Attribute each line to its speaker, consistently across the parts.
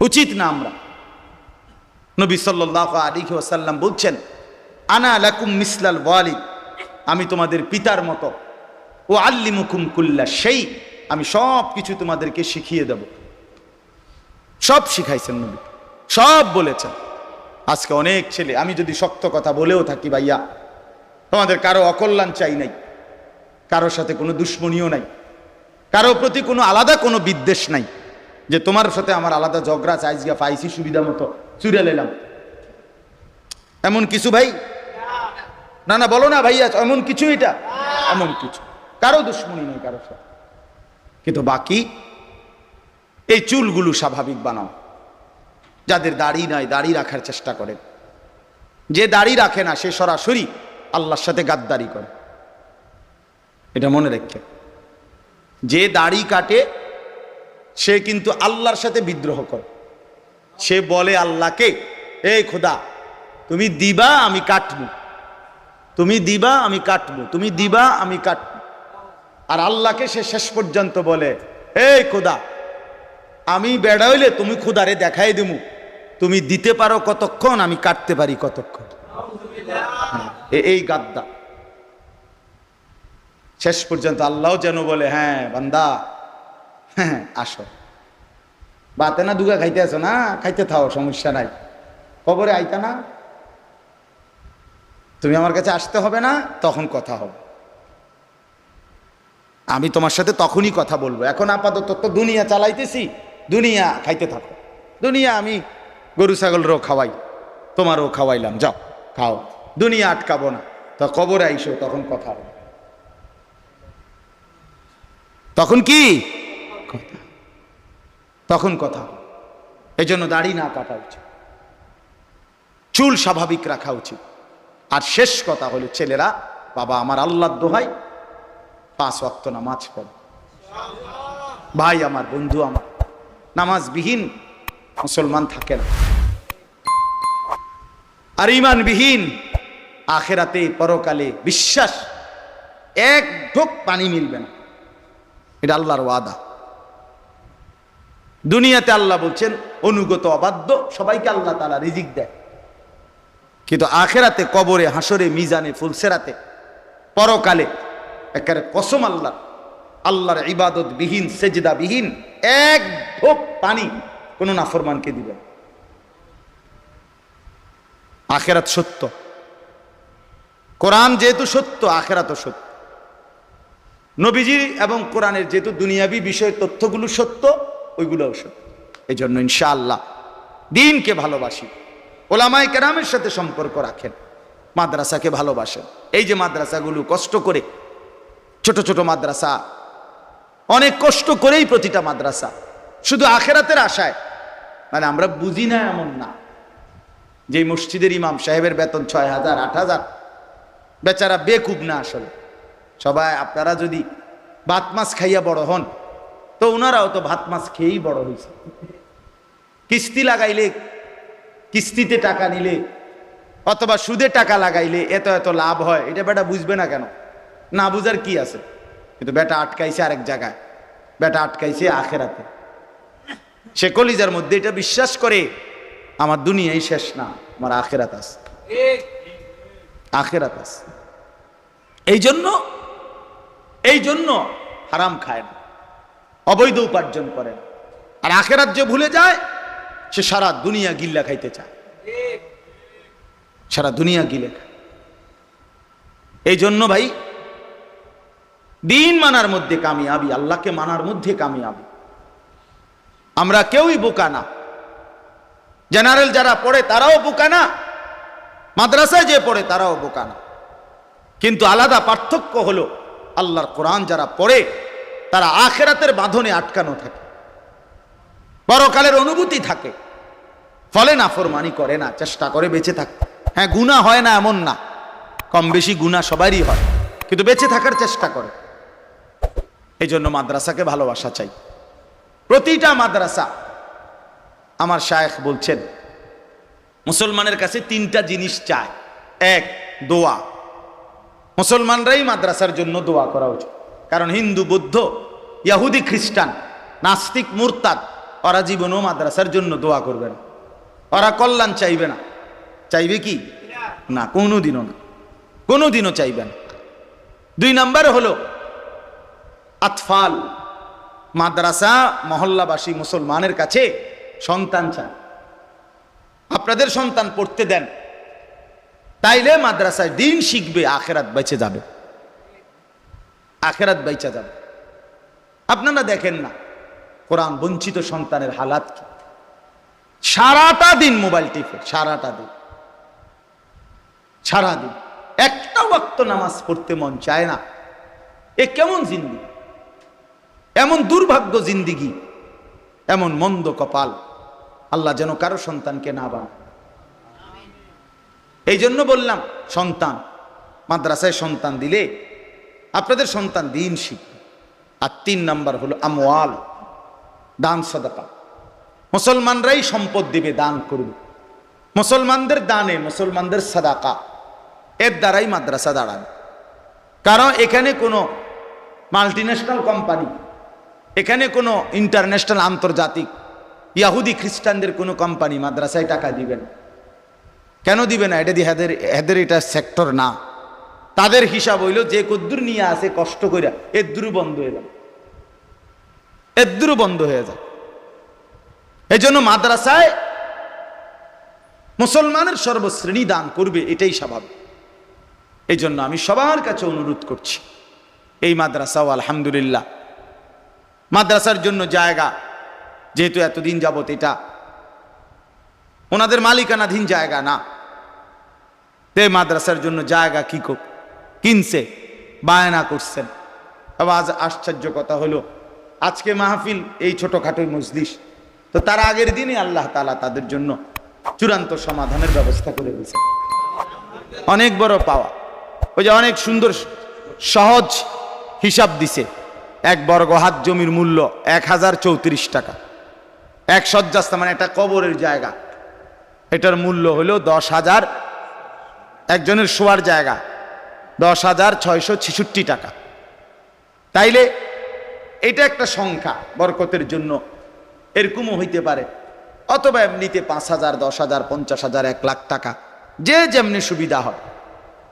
Speaker 1: উচিত না আমরা। নবী সাল্লাহ আলী ওসাল্লাম বলছেন, আনা লাকুম মিসলাল ওয়ালিদ আমি তোমাদের পিতার মতো। ও আল্লিমুকুম কুল্লা সেই আমি সব কিছু তোমাদেরকে শিখিয়ে দেব। সব শিখাইছেন নবী, সব বলেছেন। আজকে অনেক ছেলে, আমি যদি শক্ত কথা বলেও থাকি ভাইয়া তোমাদের কারও অকল্যাণ চাই নাই, কারোর সাথে কোনো দুশ্মনীয় নাই, কারও প্রতি কোনো আলাদা কোনো বিদ্বেষ নাই। যে তোমার সাথে আমার আলাদা ঝগড়া চাইজ গা পাইছি সুবিধা মতো। চুরে নিলাম এমন কিছু ভাই? না না, বলো না ভাইয়া, এমন কিছু এটা? এমন কিছু। কারও দুশ্মনী নেই কারও সাথে। কিন্তু বাকি, এই চুলগুলো স্বাভাবিক বানাও। যাদের দাড়ি নাই, দাড়ি রাখার চেষ্টা করে। যে দাড়ি রাখে না, সে সরাসরি আল্লাহর সাথে গাদ্দারি করে। এটা মনে রেখে। যে দাড়ি কাটে সে কিন্তু আল্লাহর সাথে বিদ্রোহ করে। সে বলে আল্লাহকে, এই খোদা, তুমি দিবা, আমি কাটবো। তুমি দিবা, আমি কাটবো। তুমি দিবা, আমি কাটবো। আর আল্লাহকে সে শেষ পর্যন্ত বলে, এই খোদা, আমি বেড়া হইলে তুমি খুদারে দেখাই দিমু। তুমি দিতে পারো কতক্ষণ, আমি কাটতে পারি কতক্ষণ। এই গাদ্দা। শেষ পর্যন্ত আল্লাহ যেন বলে হ্যাঁ বান্দা হ্যাঁ আসো। বাতে না দুগা খাইতে আছো না? খাইতে থাও, সমস্যা নাই। কবরে আইতা না? তুমি আমার কাছে আসতে হবে না, তখন কথা হবে। আমি তোমার সাথে তখনই কথা বলব। এখন আপাতত তো দুনিয়া চালাইতেছি, দুনিয়া খাইতে থাকো। দুনিয়া আমি গরু, ছাগলরও খাওয়াই, তোমারও খাওয়াইলাম, যাও, খাও। দুনিয়া আটকাবো না। তো কবরে আইসো, তখন কথা হবে। তখন কি। তখন কথা। এই জন্য দাড়ি না কাটা উচিত। চুল স্বাভাবিক রাখা উচিত। আর শেষ কথা হলো, ছেলেরা, বাবা আমার আল্লাহ দোহাই, পাঁচ ওয়াক্ত নামাজ পড়ে। ভাই আমার, বন্ধু আমার, নামাজবিহীন মুসলমান থাকে না। আর ইমানবিহীন আখেরাতে পরকালে বিশ্বাস, এক ঢোক পানি মিলবে না। এটা আল্লাহর ওয়াদা। দুনিয়াতে আল্লাহ বলছেন, অনুগত অবাধ্য, সবাইকে আল্লাহ তালা রিজিক দেয়। কিন্তু আখেরাতে, কবরে হাসরে মিজানে, ফুলসেরাতে, পরকালে, একেবারে কসম আল্লাহ, আল্লাহর ইবাদত বিহীন সেজদা বিহীন এক ঢোক পানি কোনো নাফরমানকে দিবে। আখেরাত সত্য। কোরআন যেহেতু সত্য, আখেরাতও সত্য। নবীজি এবং কোরআনের যেহেতু দুনিয়াবি বিষয়ের তথ্যগুলো সত্য ওইগুলোও সত্য এই জন্য ইনশাআল্লাহ দিনকে ভালোবাসি। ওলামাই কেরামের সাথে সম্পর্ক রাখেন। মাদ্রাসাকে ভালোবাসেন। এই যে মাদ্রাসাগুলো কষ্ট করে, ছোট ছোট মাদ্রাসা, অনেক কষ্ট করেই প্রতিটা মাদ্রাসা। শুধু আখেরাতের আশায় মানে আমরা বুঝি না এমন না। যে মসজিদের ইমাম সাহেবের বেতন ছয় হাজার, আট হাজার, বেচারা বেকুব না আসলে। সবাই, আপনারা যদি ভাত মাছ খাইয়া বড় হন তো ওনারাও তো ভাত মাছ খেয়েই বড় হয়েছে। কিস্তি লাগাইলে, কিস্তিতে টাকা নিলে, অথবা সুদে টাকা লাগাইলে এত এত লাভ হয়, এটা বেটা বুঝবে না কেন? না বুঝার কি আছে? কিন্তু বেটা আটকাইছে আরেক জায়গায়। বেটা আটকাইছে আখেরাতে। সে কলিজার মধ্যে এটা বিশ্বাস করে, আমার দুনিয়াই শেষ না, আমার আখেরাত আছে। আখেরাত আছে। এই জন্য এই জন্য হারাম খায় না। অবৈধ উপার্জন করে। আর আখেরাত যে ভুলে যায়, সে সারা দুনিয়া গিল্লা খাইতে চায়। সারা দুনিয়া গিলে খায়। এই জন্য ভাই, দিন মানার মধ্যে কামিয়াবি, আল্লাহকে মানার মধ্যে কামিয়াবি। আমরা কেউই বোকা না। জেনারেল যারা পড়ে, তারাও বোকা না। মাদ্রাসায় যে পড়ে, তারাও বোকা না। কিন্তু আলাদা পার্থক্য হলো, আল্লাহর কোরআন যারা পড়ে তারা আখেরাতের বাঁধনে আটকানো থাকে। পরকালের অনুভূতি থাকে। ফলে নাফরমানি করে না, চেষ্টা করে বেঁচে থাকতে হ্যাঁ গুণা হয় না এমন না। কম বেশি গুণা সবারই হয়, কিন্তু বেঁচে থাকার চেষ্টা করে। এই জন্য মাদ্রাসাকে ভালোবাসা চাই। প্রতিটা মাদ্রাসা, আমার শায়েখ বলছেন, মুসলমানের কাছে তিনটা জিনিস চায়। এক, দোয়া। মুসলমানরাই মাদ্রাসার জন্য দোয়া করা উচিত। কারণ হিন্দু, বৌদ্ধ, ইয়াহুদি, খ্রিস্টান, নাস্তিক, মুরতাদ, ওরা জীবনও মাদ্রাসার জন্য দোয়া করবে না। ওরা কল্যাণ চাইবে না। চাইবে কি? না কোনো দিনও না। কোনো দিনও চাইবে না। দুই নাম্বার হলো আতফাল। মাদ্রাসা মহল্লাবাসী মুসলমানের কাছে সন্তান চান আপনাদের সন্তান পড়তে দেন, তাইলে মাদ্রাসায় দিন শিখবে, আখেরাত বেঁচে যাবে। আখেরাত বেঁচে যাবে। আপনারা দেখেন না, কোরআন বঞ্চিত সন্তানের হালাত কি? সারাটা দিন মোবাইল টিপে, সারাটা দিন। সারাদিন। একটা ওয়াক্ত নামাজ পড়তে মন চায় না। এ কেমন জিন্দি এমন দুর্ভাগ্য জিন্দিগি, এমন মন্দ কপাল। আল্লাহ যেন কারও সন্তানকে না বান এই জন্য বললাম, সন্তান, মাদ্রাসায় সন্তান দিলে আপনাদের সন্তান দিন শিখবে। আর তিন নাম্বার হলো আমওয়াল, দান সদাকা। মুসলমানরাই সম্পদ দিবে, দান করবে। মুসলমানদের দানে, মুসলমানদের সাদাকা। এর দ্বারাই মাদ্রাসা দাঁড়াবে। কারণ এখানে কোনো মাল্টিন্যাশনাল কোম্পানি এখানে কোনো ইন্টারন্যাশনাল আন্তর্জাতিক, ইয়াহুদি খ্রিস্টানদের কোনো কোম্পানি মাদ্রাসায় টাকা দিবে না। কেন দিবে না? এটা দিয়ে হেদের হেদের এটা সেক্টর না। তাদের হিসাব হইল, যে কদ্দুর নিয়ে আসে কষ্ট করে এদ্দুরু বন্ধ হয়ে যায় এদ্দুরু বন্ধ হয়ে যায় এই জন্য মাদ্রাসায় মুসলমানের সর্বশ্রেণী দান করবে, এটাই স্বাভাবিক। এই জন্য আমি সবার কাছে অনুরোধ করছি, এই মাদ্রাসাও আলহামদুলিল্লাহ। মাদ্রাসার জন্য জায়গা, যেহেতু এতদিন যাবত এটা ওনাদের মালিকানাধীন জায়গা না, তে মাদ্রাসার জন্য জায়গা কি কো- কিনছে, বায়না করছেন। আবার আজ আশ্চর্য কথা হলো, আজকে মাহফিল এই ছোটখাটো মজলিস। তো তার আগের দিনই আল্লাহ তালা তাদের জন্য চূড়ান্ত সমাধানের ব্যবস্থা করে দিয়েছে অনেক বড় পাওয়া। ওই যে অনেক সুন্দর, সহজ হিসাব দিছে। এক বর্গ হাত জমির মূল্য এক হাজার চৌত্রিশ টাকা। এক শয্যাস্তা মানে একটা কবরের জায়গা। এটার মূল্য হলো দশ হাজার, একজনের শোয়ার জায়গা। দশ হাজার ছয়শো ছেষট্টি টাকা। তাইলে এটা একটা সংখ্যা বরকতের জন্য। এরকমও হইতে পারে। অথবা এমনিতে পাঁচ হাজার, দশ হাজার, পঞ্চাশ হাজার, এক লাখ টাকা। যে যেমনি সুবিধা হয়।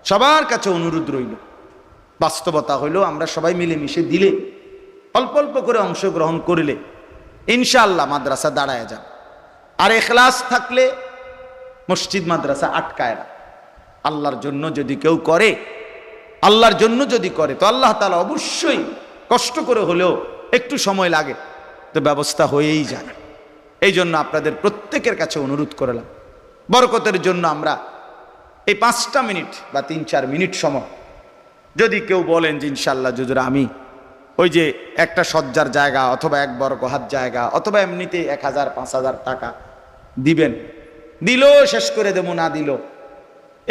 Speaker 1: সবার কাছে অনুরোধ রইল। বাস্তবতা হইল, আমরা সবাই মিলেমিশে দিলে, অল্প অল্প করে অংশগ্রহণ করলে, ইনশাআল্লাহ মাদ্রাসা দাঁড়ায় যান আর এখলাস থাকলে মসজিদ মাদ্রাসা আটকায় না। আল্লাহর জন্য যদি কেউ করে আল্লাহর জন্য যদি করে, তো আল্লাহ তালা অবশ্যই কষ্ট করে হলেও একটু সময় লাগে। তো ব্যবস্থা হয়েই যায় এই জন্য আপনাদের প্রত্যেকের কাছে অনুরোধ করলাম। বরকতের জন্য আমরা এই পাঁচটা মিনিট বা তিন চার মিনিট সময়, যদি কেউ বলেন যে ইনশাল্লাহ যজুরা আমি ওই যে একটা সজ্জার জায়গা অথবা এক বর্গ হাত জায়গা অথবা এমনিতে এক হাজার, পাঁচ হাজার টাকা দিবেন দিল শেষ করে দেবো, না দিল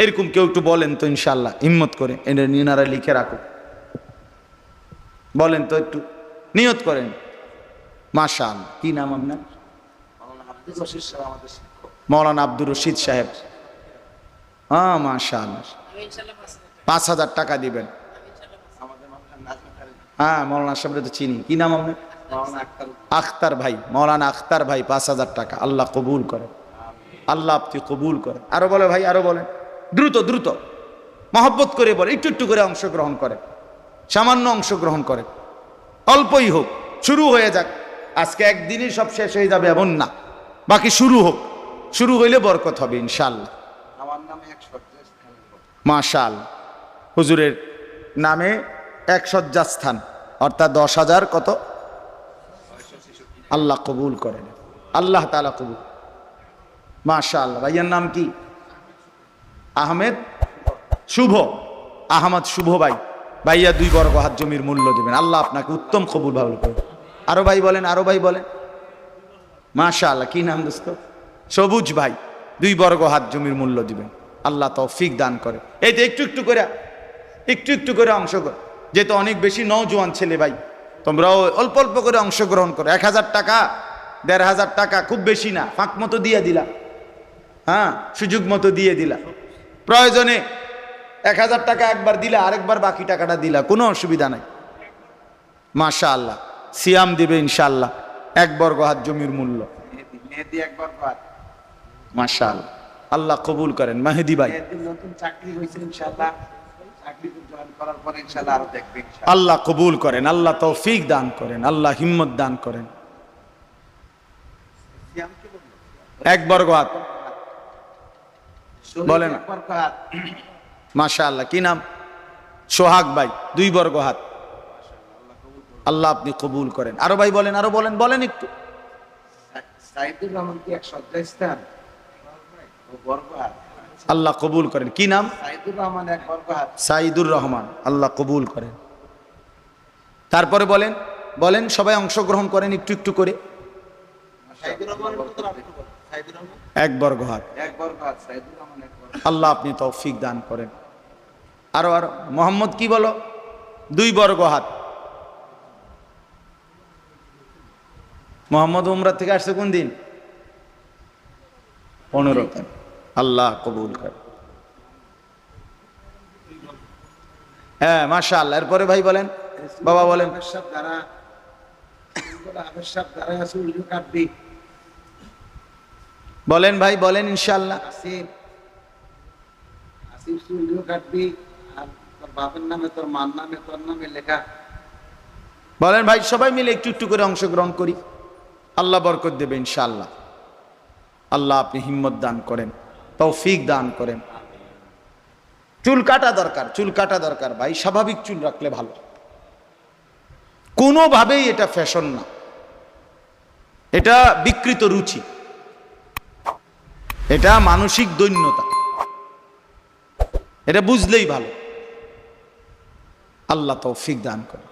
Speaker 1: এরকম কেউ একটু বলেন তো ইনশাল্লাহ হিম্মত করে। এটা নিনারা লিখে রাখো বলেন তো একটু নিয়ত করেন। মাশাল কি নাম আপনার? মৌলানা আব্দুর রশিদ সাহেব হ্যাঁ মাশাল পাঁচ হাজার টাকা। দিবেন। হ্যাঁ মৌলানা সাহেব তো চিনি। কি নাম আপনার? আখতার ভাই মৌলানা আখতার ভাই পাঁচ হাজার টাকা। আল্লাহ কবুল করে। আল্লাহ আপনি কবুল করে। আরও বলে ভাই আরও বলেন। দ্রুত দ্রুত মহব্বত করে বলে একটু একটু করে অংশগ্রহণ করে সামান্য অংশগ্রহণ করে। অল্পই হোক শুরু হয়ে যাক। আজকে একদিনই সব শেষ হয়ে যাবে এমন না। বাকি শুরু হোক শুরু হইলে বরকত হবে ইনশাল্লাহ
Speaker 2: আমার নামে একশো
Speaker 1: মাশাল। হুজুরের নামে এক শয্যাস্থান অর্থাৎ দশ হাজার কত? আল্লাহ কবুল করেন আল্লাহ তালা কবুল। মাশাল। ভাইয়ের নাম কি? আহমেদ, শুভ। আহমদ, শুভ ভাই। ভাইয়া দুই বর্গ হাত জমির মূল্য দেবেন। আল্লাহ আপনাকে উত্তম কবুল ভাবল করবেন আরও ভাই বলেন, আরও ভাই বলেন। মাশা আল্লাহ কি নাম দোস্ত? সবুজ ভাই, দুই বর্গ হাত জমির মূল্য দিবেন। আল্লাহ তৌফিক দান করে। এই তো একটু একটু করে, একটু একটু করে অংশ কর। যেহেতু অনেক বেশি নজওয়ান ছেলে ভাই, তোমরাও অল্প অল্প করে অংশগ্রহণ করো। এক হাজার টাকা, দেড় হাজার টাকা, খুব বেশি না। ফাঁক মতো দিয়ে দিলা। হ্যাঁ সুযোগ মতো দিয়ে দিলা। প্রয়োজনে এক হাজার টাকা একবার দিলা আরেকবার বাকি টাকাটা দিলা কোনো অসুবিধা নাই। মাশা আল্লাহ সিয়াম দিবে ইনশাল্লাহ এক বর্গ হাত জমির মূল্য।
Speaker 2: বাদ
Speaker 1: মাশাল আল্লাহ কবুল করেন। মাহেদি ভাই। আল্লাহ কবুল করেন আল্লাহ তৌফিক দান করেন আল্লাহ হিম্মত দান করেন। এক বর্গ হাত। বলেন।
Speaker 2: একবার
Speaker 1: মাশা আল্লাহ কি নাম? সোহাগ ভাই দুই বর্গ হাত। আল্লাহ আপনি কবুল করেন। আরও ভাই বলেন আরও বলেন বলেন একটু। আল্লাহ কবুল করেন। কি নাম?
Speaker 2: সাইদুর রহমান
Speaker 1: আল্লাহ কবুল করেন। তারপরে বলেন বলেন সবাই অংশগ্রহণ করেন একটু একটু করে।
Speaker 2: সাইদুর রহমান?
Speaker 1: এক বর্গ হাত। আল্লাহ আপনি তৌফিক দান করেন। আরও আর মোহাম্মদ কি বলো? দুই বর্গ হাত। মোহাম্মদ উমরা থেকে আসছে কোন দিন? পনেরো। আল্লাহ কবুল করে। হ্যাঁ মাশা আল্লাহ এরপরে ভাই বলেন বাবা বলেন।
Speaker 2: দ্বারা দ্বারা আছে
Speaker 1: বলেন ভাই বলেন ইনশাল্লাহ
Speaker 2: আসিফ আসিফ কাটবি আর তোর বাপের নামে তোর মার নামে তোর নামে লেখা।
Speaker 1: বলেন ভাই সবাই মিলে একটু একটু করে অংশগ্রহণ করি। আল্লাহ বরকত দেবে ইনশাল্লাহ আল্লাহ আপনি হিম্মত দান করেন তৌফিক দান করেন। চুল কাটা দরকার চুল কাটা দরকার ভাই স্বাভাবিক চুল রাখলে ভালো। কোনোভাবেই এটা ফ্যাশন না। এটা বিকৃত রুচি। এটা মানসিক দৈন্যতা। এটা বুঝলেই ভালো। আল্লাহ তৌফিক দান করেন।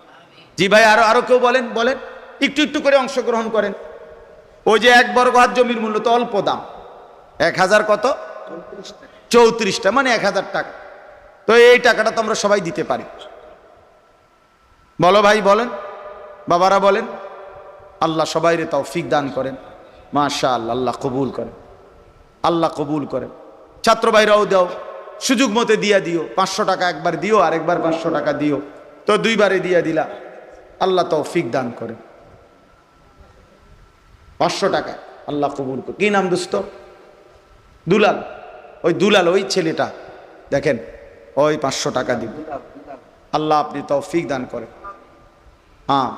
Speaker 1: জি ভাই, আরও আরও কেউ বলেন? বলেন। একটু একটু করে অংশগ্রহণ করেন। ওই যে এক বর্গ হাত জমির মূল্য তো অল্প দাম। এক হাজার কত? চৌত্রিশটা মানে এক হাজার টাকা। তো এই টাকাটা তো আমরা সবাই দিতে পারি। বলো ভাই, বলেন। বাবারা বলেন। আল্লাহ সবাই রে তৌফিক দান করেন। মাশা আল্লাহ আল্লাহ কবুল করেন। আল্লাহ কবুল করেন। ছাত্র ভাইরাও দাও, সুযোগ মতে দিয়া দিও, পাঁচশো টাকা একবার দিও আর একবার পাঁচশো টাকা দিও। তো দুইবারে দিয়া দিলা, আল্লাহ তৌফিক দান করেন। পাঁচশো টাকা, আল্লাহ কবুল করে কি নাম দোস্ত? দুলাল। ওই দুলাল, ওই ছেলেটা, দেখেন, ওই পাঁচশো টাকা দিব আল্লাহ আপনি তৌফিক দান করেন। হ্যাঁ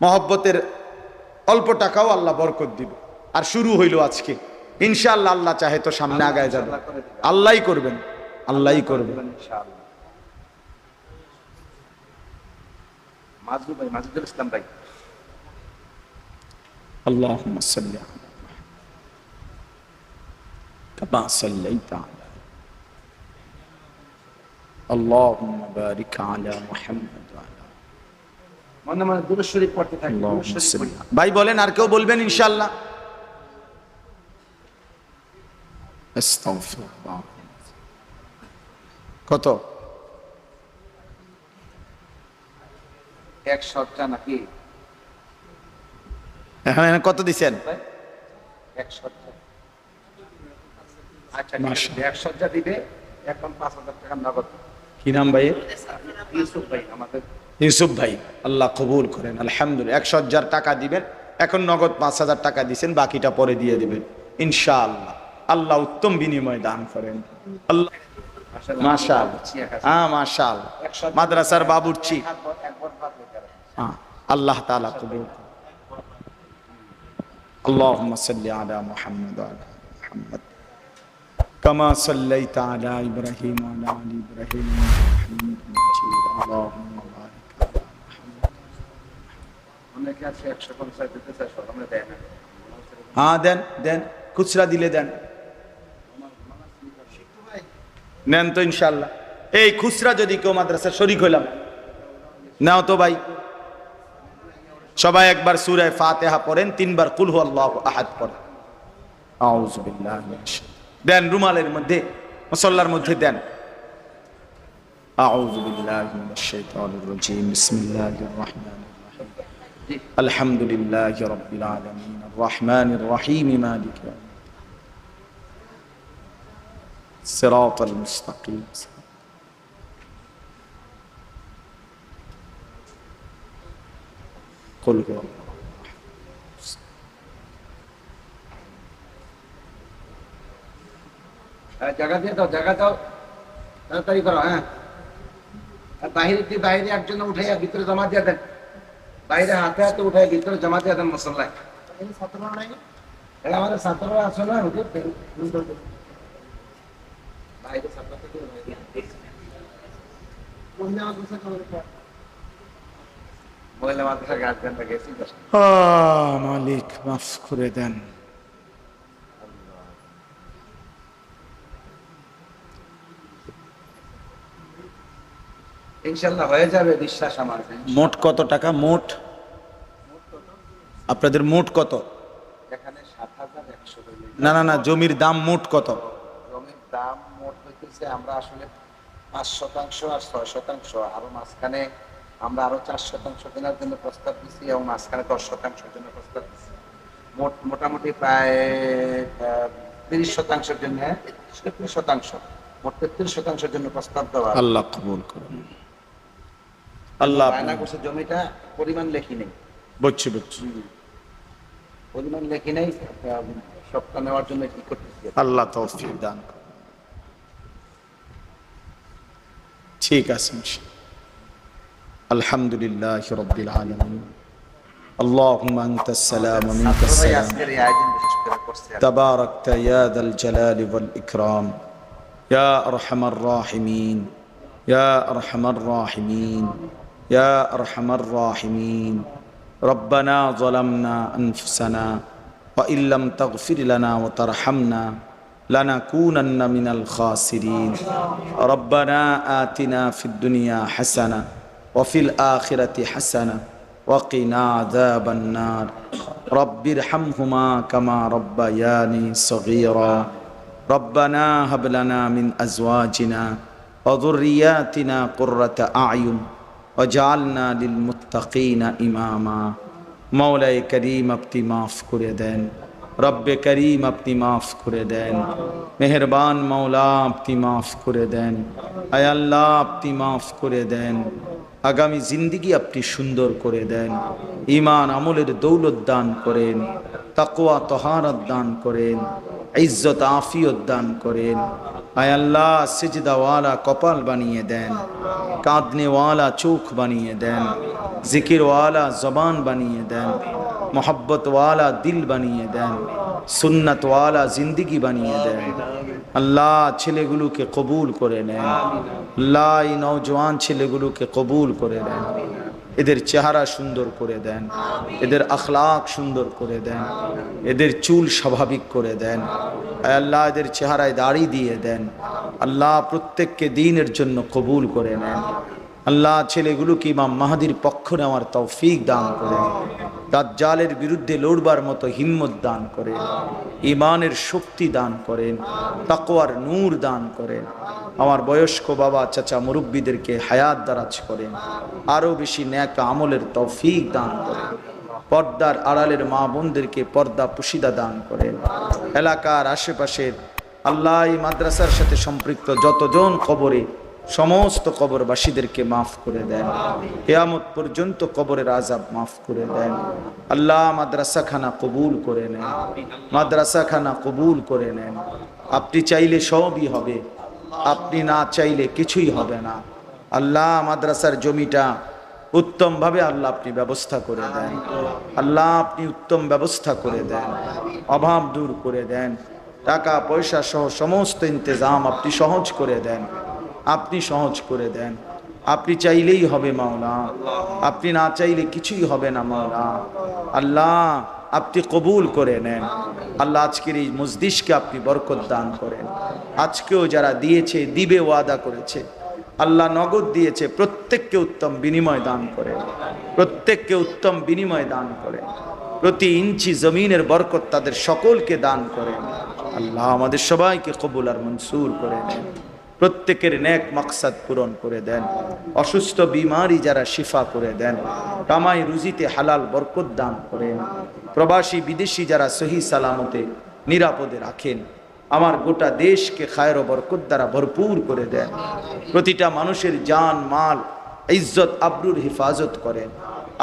Speaker 1: মহব্বতের অল্প টাকাও আল্লাহ বরকত দিবে আর শুরু হইল আজকে। ইনশাআল্লাহ আল্লাহ চাহে তো সামনে আগায় যাবে আল্লাহই করবেন আল্লাহই করবেন
Speaker 2: ইনশাআল্লাহ মাজদু ভাই মাজদুল ইসলাম ভাই
Speaker 1: اللهم صل على محمد كما صليت على اللهم بارك على محمد وعلى
Speaker 2: মনে মনে দুরুদ শরীফ পড়তে থাকি দুরুদ
Speaker 1: اللهم
Speaker 2: শরীফ
Speaker 1: صل
Speaker 2: পড়ি।
Speaker 1: ভাই বলেন আর কেউ বলবেন ইনশাআল্লাহ কত?
Speaker 2: এক নাকি?
Speaker 1: এখানে কত?
Speaker 2: এক সজ্জা আচ্ছা এক দিবে এখন পাঁচ হাজার টাকা নগদ।
Speaker 1: কি নাম ভাই?
Speaker 2: ইউসুফ ভাই আমাদের।
Speaker 1: ইউসুফ ভাই আল্লাহ কবুল করেন আলহামদুলিল্লাহ। একশো হাজার টাকা দিবেন এখন নগদ পাঁচ হাজার টাকা দিছেন বাকিটা পরে দিয়ে দিবেন ইনশাআল্লাহ। আল্লাহ উত্তম বিনিময় দান করেন আল্লাহ
Speaker 2: মাশাআল্লাহ,
Speaker 1: মাশা
Speaker 2: বাবুর্চি এক আছে।
Speaker 1: হ্যাঁ মাশাল
Speaker 2: এক সজ্জা
Speaker 1: মাদ্রাসার বাবুর্চি
Speaker 2: এক বর- এক বর বাদ হয়ে গেল।
Speaker 1: হ্যাঁ আল্লাহ তাআলা কবুল করেন। اللهم صل على محمد وعلى ال محمد كما صليت على ابراهيم وعلى ال ابراهيم انك حميد مجيد اللهم بارك على محمد
Speaker 2: অনেকে আছে একশো পঞ্চাশ দিতে চায় সব আমরা দেয় না
Speaker 1: হ্যাঁ দেন দেন খুচরা দিলে দেন নেন তো ইনশাল্লাহ এই খুচরা যদি কেউ মাদ্রাসা শরিক হইলাম নাও তো ভাই সবাই একবার সুরায় ফাতেহা পড়েন তিনবার কুল হু আল্লাহ আহাদ পড়েন আউযু বিল্লাহি মিনাশ শাইতানির- দেন রুমালের মধ্যে মুসল্লার মধ্যে দেন আউযু বিল্লাহি মিনাশ শাইতানির রাজিম বিসমিল্লাহির রহমানির রহিম
Speaker 2: জি
Speaker 1: الحمد لله رب العالمين الرحمن الرحيم مالك يوم सिरात मुस्तकीम
Speaker 2: कुल জায়গা দিয়ে দাও জায়গা দাও তাড়াতাড়ি করো হ্যাঁ আর বাহিরে দিয়ে বাইরে একজন উঠে ভিতরে জমা দিয়ে দেন বাইরে হাতে হাতে উঠে ভিতরে জমা দিয়ে দেন মশলায় আমাদের ছাত্ররা আছে না বাইরে ছাত্র থেকে মহিলা মাদ্রাসা গার্জেনরা গেছি
Speaker 1: মালিক মাফ করে দেন।
Speaker 2: ইনশাল্লাহ হয়ে যাবে বিশ্বাস আমার।
Speaker 1: মোট কত টাকা? মোট? আপনাদের মোট কত?
Speaker 2: এখানে সাত হাজার একশো
Speaker 1: না না না জমির দাম মোট কত?
Speaker 2: জমির দাম হইতেছে আমরা আসলে পাঁচ শতাংশ আর ছয় শতাংশ আরও মাঝখানে আমরা আরও চার শতাংশ কেনার জন্য প্রস্তাব দিচ্ছি এবং মাঝখানে দশ শতাংশের জন্য প্রস্তাব দিচ্ছি মোট মোটামুটি প্রায় তিরিশ শতাংশের জন্য তেত্রিশ শতাংশ মোট তেত্রিশ শতাংশের জন্য প্রস্তাব দেওয়া।
Speaker 1: আল্লাহ কবুল করুন। আল্লাহ
Speaker 2: বায়না করছে জমিটা পরিমাণ লেখি নেই।
Speaker 1: বুঝছি বুঝছি।
Speaker 2: পরিমাণ লেখি নেই সবটা নেওয়ার জন্য কি করতেছি?
Speaker 1: আল্লাহ তৌফিক দান ঠিক আছে আলহামদুলিল্লাহ রব্বিল আলামিন اللهم انت السلام ومنك
Speaker 2: ছাত্ররাই
Speaker 1: السلام
Speaker 2: আজকের এই আয়োজন বিশেষ করে করছে আর কি।
Speaker 1: تباركت يا ذا الجلال والإكرام يا أرحم الراحمين يا أرحم الراحمين يا أرحم الراحمين ربنا ظلمنا أنفسنا وإن لم تغفر لنا وترحمنا لنكونن من الخاسرين ربنا آتنا في الدنيا حسنة وفي الآخرة حسنة وقنا عذاب النار رب ارحمهما كما ربياني صغيرا ربنا هب لنا من ازواجنا وذرياتنا قرة اعين وجعلنا للمتقين اماما مولاي كريم আপনি মাফ করে দেন রব্বে করিম আপনি মাফ করে দেন। মেহেরবান মৌলা আপনি মাফ করে দেন। আয় আল্লাহ আপনি মাফ করে দেন। আগামী জিন্দিগি আপনি সুন্দর করে দেন। ইমান আমলের দৌলত দান করেন। তাকোয়া তহারত দান করেন। ইজ্জত আফিয়ত দান করেন। আয় আল্লাহ সিজদাওয়ালা কপাল বানিয়ে দেন। কাঁদনেওয়ালা চোখ বানিয়ে দেন। জিকিরওয়ালা জবান বানিয়ে দেন। মোহব্বতওয়ালা দিল বানিয়ে দেন, সুন্নতওয়ালা জিন্দিগি বানিয়ে দেন। আল্লাহ ছেলেগুলোকে কবুল করে নেন। আল্লাহ এই নওজোয়ান ছেলেগুলোকে কবুল করে নেন। এদের চেহারা সুন্দর করে দেন। এদের আখলাক সুন্দর করে দেন। এদের চুল স্বাভাবিক করে দেন। আল্লাহ এদের চেহারায় দাড়ি দিয়ে দেন। আল্লাহ প্রত্যেককে দিনের জন্য কবুল করে নেন। আল্লাহ ছেলেগুলোকে ইমাম মাহাদির পক্ষ নেওয়ার তৌফিক দান করেন দাজ্জালের বিরুদ্ধে লড়বার মতো হিম্মত দান করেন ইমানের শক্তি দান করেন তাকোয়ার নূর দান করেন আমার বয়স্ক বাবা, চাচা, মুরব্বীদেরকে হায়াত দারাজ করেন আরও বেশি ন্যাক আমলের তৌফিক দান করেন পর্দার আড়ালের মা বোনদেরকে পর্দা পুশিদা দান করেন এলাকার আশেপাশের আল্লাহ মাদ্রাসার সাথে সম্পৃক্ত যতজন কবরে সমস্ত কবরবাসীদেরকে মাফ করে দেন। কেয়ামত পর্যন্ত কবরের আজাব মাফ করে দেন। আল্লাহ মাদ্রাসাখানা কবুল করে নেন। মাদ্রাসাখানা কবুল করে নেন। আপনি চাইলে সবই হবে, আপনি না চাইলে কিছুই হবে না। আল্লাহ মাদ্রাসার জমিটা উত্তমভাবে আল্লাহ আপনি ব্যবস্থা করে দেন। আল্লাহ আপনি উত্তম ব্যবস্থা করে দেন। অভাব দূর করে দেন। টাকা পয়সা সহ সমস্ত ইন্তজাম আপনি সহজ করে দেন। আপনি সহজ করে দেন। আপনি চাইলেই হবে মাওলা। আপনি না চাইলে কিছুই হবে না মাওলা। আল্লাহ, আপনি কবুল করে নেন। আল্লাহ আজকের এই মসজিদকে আপনি বরকত দান করেন। আজকেও যারা দিয়েছে, দিবে, ওয়াদা করেছে। আল্লাহ নগদ দিয়েছে, প্রত্যেককে উত্তম বিনিময় দান করেন প্রত্যেককে উত্তম বিনিময় দান করেন প্রতি ইঞ্চি জমিনের বরকত তাদের সকলকে দান করেন আল্লাহ আমাদের সবাইকে কবুল আর মনসুর করে নেন। প্রত্যেকের ন্যাক মাকসাদ পূরণ করে দেন। অসুস্থ বিমারি যারা শিফা করে দেন, কামাই রুজিতে হালাল বরকত দান করেন। প্রবাসী বিদেশি যারা সহি সালামতে নিরাপদে রাখেন, আমার গোটা দেশকে খায়ের বরকত দ্বারা ভরপুর করে দেন। প্রতিটা মানুষের জান, মাল, ইজ্জত, আবরুর হেফাজত করেন।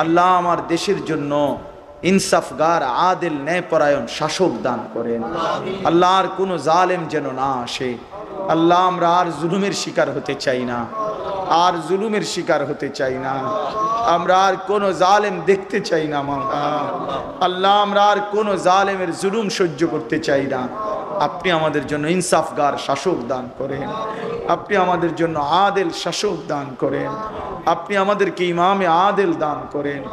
Speaker 1: আল্লাহ আমার দেশের জন্য ইনসাফগার আদিল ন্যায়পরায়ণ শাসক দান করেন। আল্লাহর কোনো জালেম যেন না আসে। আল্লাহ আমরা আর জুলুমের শিকার হতে চাই না। আর জুলুমের শিকার হতে চাই না। আমরা আর কোনো জালেম দেখতে চাই না আল্লাহ আমরা আর কোনো জালেমের জুলুম সহ্য করতে চাই না। আপনি আমাদের জন্য ইনসাফগার শাসক দান করেন। আপনি আমাদের জন্য আদেল শাসক দান করেন। আপনি আমাদেরকে ইমামে আদেল দান করেন।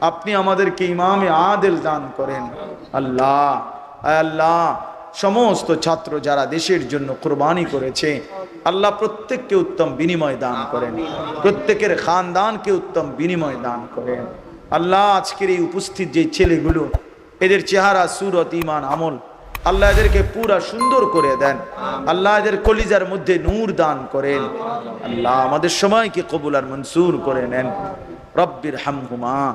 Speaker 1: আপনি আমাদেরকে ইমামে আদেল দান করেন। আল্লাহ আল্লাহ, সমস্ত ছাত্র যারা দেশের জন্য কোরবানি করেছে, আল্লাহ প্রত্যেককে উত্তম বিনিময় দান করেন। প্রত্যেকের খানদানকে উত্তম বিনিময় দান করেন। আল্লাহ, আজকের এই উপস্থিত যে ছেলেগুলো, এদের চেহারা, সুরত ইমান আমল, আল্লাহ এদেরকে পুরা সুন্দর করে দেন। আল্লাহ এদের কলিজার মধ্যে নূর দান করেন। আল্লাহ আমাদের সময়কে কবুল আর মনসুর করে নেন। রব্বির হামহুমা